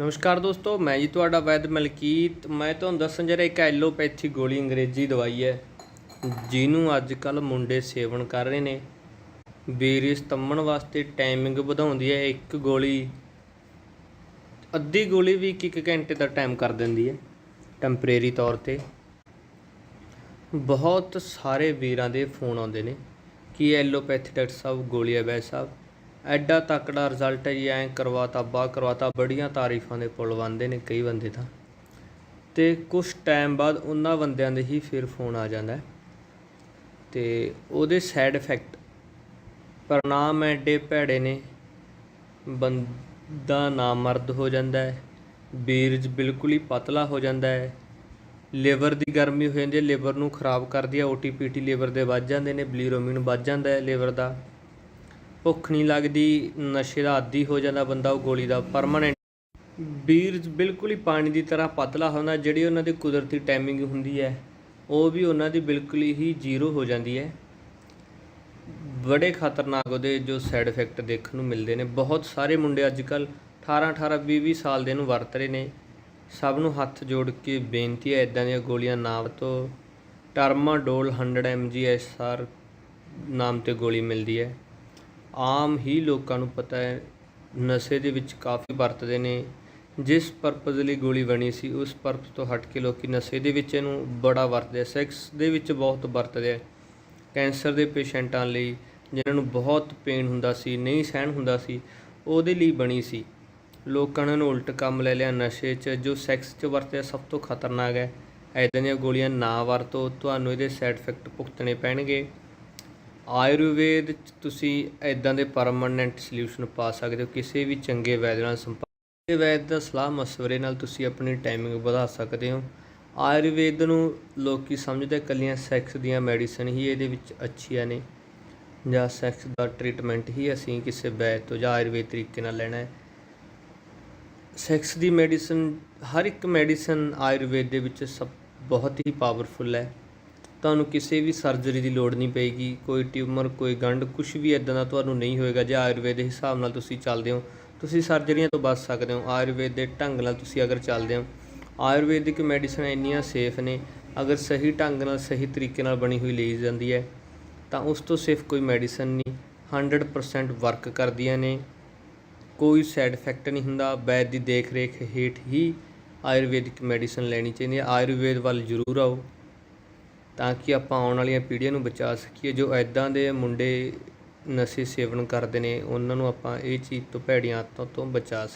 ਨਮਸਕਾਰ ਦੋਸਤੋ, ਮੈਂ ਜੀ ਤੁਹਾਡਾ ਵੈਦ ਮਲਕੀਤ। ਮੈਂ ਤੁਹਾਨੂੰ ਦੱਸਣ ਜਾ ਰਿਹਾ, ਇੱਕ ਐਲੋਪੈਥੀ ਗੋਲੀ ਅੰਗਰੇਜ਼ੀ ਦਵਾਈ ਹੈ, ਜਿਹਨੂੰ ਅੱਜ ਕੱਲ ਮੁੰਡੇ ਸੇਵਨ ਕਰ ਰਹੇ ਨੇ। ਬੇਰੀ ਸਤੰਭਣ ਵਾਸਤੇ ਟਾਈਮਿੰਗ ਵਧਾਉਂਦੀ ਹੈ ਇੱਕ ਗੋਲੀ। ਅੱਧੀ ਗੋਲੀ ਵੀ ਇੱਕ ਘੰਟੇ ਦਾ ਟਾਈਮ ਕਰ ਦਿੰਦੀ ਹੈ ਟੈਂਪਰੇਰੀ ਤੌਰ ਤੇ। ਬਹੁਤ ਸਾਰੇ ਵੀਰਾਂ ਦੇ ਫੋਨ ਆਉਂਦੇ ਨੇ ਕਿ ਐਲੋਪੈਥੀ ਡਾਕਟਰ ਸਾਹਿਬ ਗੋਲੀ ਹੈ ਵੈਦ ਸਾਹਿਬ ਐਡਾ ਤਕੜਾ ਰਿਜ਼ਲਟ ਹੈ ਜੀ, ਐਂ ਕਰਵਾਤਾ ਬਾ ਕਰਵਾਤਾ, ਬੜੀਆਂ ਤਾਰੀਫਾਂ ਦੇ ਪੁੱਲ ਬੰਦੇ ਨੇ, ਕਈ ਬੰਦੇ ਤਾਂ। ਤੇ ਕੁਝ ਟਾਈਮ ਬਾਅਦ ਉਹਨਾਂ ਬੰਦਿਆਂ ਦੇ ਹੀ ਫਿਰ ਫੋਨ ਆ ਜਾਂਦਾ ਹੈ। ਤੇ ਉਹਦੇ ਸਾਈਡ ਇਫੈਕਟ ਪ੍ਰਣਾਮ ਐਡੇ ਭੈੜੇ ਨੇ, ਬੰਦਾ ਨਾ ਮਰਦ ਹੋ ਜਾਂਦਾ ਹੈ ਬੀਰਜ ਬਿਲਕੁਲ ਹੀ ਪਤਲਾ ਹੋ ਜਾਂਦਾ ਹੈ। ਲਿਵਰ ਦੀ ਗਰਮੀ ਹੋ ਜਾਂਦੀ ਹੈ ਲਿਵਰ ਨੂੰ ਖਰਾਬ ਕਰਦੀ ਹੈ ਓਟੀਪੀਟੀ ਲਿਵਰ ਦੇ ਵੱਧ ਜਾਂਦੇ ਨੇ, ਬਲੀਰੋਮਿਨ ਵੱਧ ਜਾਂਦਾ ਹੈ ਲਿਵਰ ਦਾ। ਭੁੱਖ ਨਹੀਂ ਲੱਗਦੀ, ਨਸ਼ੇ ਦਾ ਆਦੀ ਹੋ ਜਾਂਦਾ ਬੰਦਾ, ਉਹ ਗੋਲੀ ਦਾ ਪਰਮਾਨੈਂਟ ਬੀਰਜ ਬਿਲਕੁਲ ਹੀ ਪਾਣੀ ਦੀ ਤਰ੍ਹਾਂ ਪਤਲਾ ਹੁੰਦਾ, ਜਿਹੜੀ ਉਹਨਾਂ ਦੀ ਕੁਦਰਤੀ ਟਾਈਮਿੰਗ ਹੁੰਦੀ ਹੈ, ਉਹ ਵੀ ਉਹਨਾਂ ਦੀ ਬਿਲਕੁਲ ਹੀ ਜ਼ੀਰੋ ਹੋ ਜਾਂਦੀ ਹੈ। ਬੜੇ ਖਤਰਨਾਕ ਉਹਦੇ ਜੋ ਸਾਈਡ ਇਫੈਕਟ ਦੇਖਣ ਨੂੰ ਮਿਲਦੇ ਨੇ। ਬਹੁਤ ਸਾਰੇ ਮੁੰਡੇ ਅੱਜ ਕੱਲ 18 18 20 20 ਸਾਲ ਦੇ ਨੂੰ ਵਰਤ ਰਹੇ ਨੇ। ਸਭ ਨੂੰ ਹੱਥ ਜੋੜ ਕੇ ਬੇਨਤੀ ਹੈ ਇਦਾਂ ਦੀਆਂ ਗੋਲੀਆਂ ਨਾ ਵਰਤੋ। ਟਰਮਾਡੋਲ 100 mg ਐਸਆਰ ਨਾਮ ਤੇ ਗੋਲੀ ਮਿਲਦੀ ਹੈ। ਆਮ ਹੀ ਲੋਕਾਂ ਨੂੰ ਪਤਾ ਹੈ, ਨਸ਼ੇ ਦੇ ਵਿੱਚ ਕਾਫੀ ਵਰਤਦੇ ਨੇ। ਜਿਸ ਪਰਪਸ ਲਈ ਗੋਲੀ ਬਣੀ ਸੀ, ਉਸ ਪਰਪਸ ਤੋਂ ਹਟ ਕੇ ਲੋਕੀ ਨਸ਼ੇ ਦੇ ਵਿੱਚ ਇਹਨੂੰ ਬੜਾ ਵਰਤਦੇ ਆ। ਸੈਕਸ ਦੇ ਵਿੱਚ ਬਹੁਤ ਵਰਤਦੇ ਆ। ਕੈਂਸਰ ਦੇ ਪੇਸ਼ੈਂਟਾਂ ਲਈ ਜਿਨ੍ਹਾਂ ਨੂੰ ਬਹੁਤ ਪੇਨ ਹੁੰਦਾ ਸੀ, ਨਹੀਂ ਸਹਿਣ ਹੁੰਦਾ ਸੀ, ਉਹਦੇ ਲਈ ਬਣੀ ਸੀ। ਲੋਕਾਂ ਨੇ ਇਹਨੂੰ ਉਲਟ ਕੰਮ ਲੈ ਲਿਆ ਨਸ਼ੇ 'ਚ, ਜੋ ਸੈਕਸ 'ਚ ਵਰਤਿਆ ਸਭ ਤੋਂ ਖਤਰਨਾਕ ਹੈ। ਐਦਾਂ ਦੀਆਂ ਗੋਲੀਆਂ ਨਾ ਵਰਤੋ, ਤੁਹਾਨੂੰ ਇਹਦੇ ਸਾਈਡ ਇਫੈਕਟ ਭੁਗਤਣੇ ਪੈਣਗੇ। ਆਯੁਰਵੇਦ 'ਚ ਤੁਸੀਂ ਐਦਾਂ ਦੇ ਪਰਮਾਨੈਂਟ ਸੋਲੂਸ਼ਨ ਪਾ ਸਕਦੇ ਹੋ, ਕਿਸੇ ਵੀ ਚੰਗੇ ਵੈਦ ਨਾਲ ਸੰਪਰਕ ਇਹ ਵੈਦ ਦਾ ਸਲਾਹ ਮਸ਼ਵਰੇ ਨਾਲ ਤੁਸੀਂ ਆਪਣੀ ਟਾਈਮਿੰਗ ਵਧਾ ਸਕਦੇ ਹੋ। ਆਯੁਰਵੇਦ ਨੂੰ ਲੋਕੀ ਸਮਝਦੇ ਇਕੱਲੀਆਂ ਸੈਕਸ ਦੀਆਂ ਮੈਡੀਸਨ ਹੀ ਇਹਦੇ ਵਿੱਚ ਅੱਛੀਆਂ ਨੇ ਜਾਂ ਸੈਕਸ ਦਾ ਟ੍ਰੀਟਮੈਂਟ ਹੀ ਅਸੀਂ ਕਿਸੇ ਵੈਦ ਤੋਂ ਜਾਂ ਆਯੁਰਵੇਦ ਤਰੀਕੇ ਨਾਲ ਲੈਣਾ ਹੈ। ਸੈਕਸ ਦੀ ਮੈਡੀਸਨ ਹਰ ਇੱਕ ਮੈਡੀਸਨ ਆਯੁਰਵੇਦ ਦੇ ਵਿੱਚ ਸਭ ਬਹੁਤ ਹੀ ਪਾਵਰਫੁਲ ਹੈ। ਤੁਹਾਨੂੰ ਕਿਸੇ ਵੀ ਸਰਜਰੀ ਦੀ ਲੋੜ ਨਹੀਂ ਪਏਗੀ, ਕੋਈ ਟਿਊਮਰ, ਕੋਈ ਗੰਢ ਕੁਝ ਵੀ ਇਦਾਂ ਦਾ ਤੁਹਾਨੂੰ ਨਹੀਂ ਹੋਏਗਾ, ਜੇ ਆਯੁਰਵੇਦ ਦੇ ਹਿਸਾਬ ਨਾਲ ਤੁਸੀਂ ਚੱਲਦੇ ਹੋ, ਤੁਸੀਂ ਸਰਜਰੀਆਂ ਤੋਂ ਬਚ ਸਕਦੇ ਹੋ, ਆਯੁਰਵੇਦ ਦੇ ਢੰਗ ਨਾਲ ਤੁਸੀਂ ਅਗਰ ਚੱਲਦੇ ਹੋ। ਆਯੁਰਵੈਦਿਕ ਮੈਡੀਸਨ ਇੰਨੀਆਂ ਸੇਫ ਨੇ, ਅਗਰ ਸਹੀ ਢੰਗ ਨਾਲ, ਸਹੀ ਤਰੀਕੇ ਨਾਲ ਬਣੀ ਹੋਈ ਲਈ ਜਾਂਦੀ ਹੈ, ਤਾਂ ਉਸ ਤੋਂ ਸਿਰਫ ਕੋਈ ਮੈਡੀਸਨ ਨਹੀਂ। 100% ਵਰਕ ਕਰਦੀਆਂ ਨੇ, ਕੋਈ ਸਾਈਡ ਇਫੈਕਟ ਨਹੀਂ ਹੁੰਦਾ, ਵੈਦ ਦੀ ਦੇਖ ਰੇਖ ਹੇਠ ਹੀ ਆਯੁਰਵੈਦਿਕ ਮੈਡੀਸਨ ਲੈਣੀ ਚਾਹੀਦੀ ਹੈ। ਆਯੁਰਵੇਦ ਵੱਲ ਜ਼ਰੂਰ ਆਓ। ਤਾਂ ਕਿ ਆਪਾਂ ਆਉਣ ਵਾਲੀਆਂ ਪੀੜ੍ਹੀਆਂ ਨੂੰ ਬਚਾ ਸਕੀਏ, ਜੋ ਐਦਾਂ ਦੇ ਮੁੰਡੇ ਨਸ਼ੇ ਸੇਵਨ ਕਰਦੇ ਨੇ, ਉਹਨਾਂ ਨੂੰ ਆਪਾਂ ਇਹ ਚੀਜ਼ ਤੋਂ, ਭੈੜੀਆਂ ਆਦਤਾਂ ਤੋਂ ਬਚਾ ਸਕੀਏ।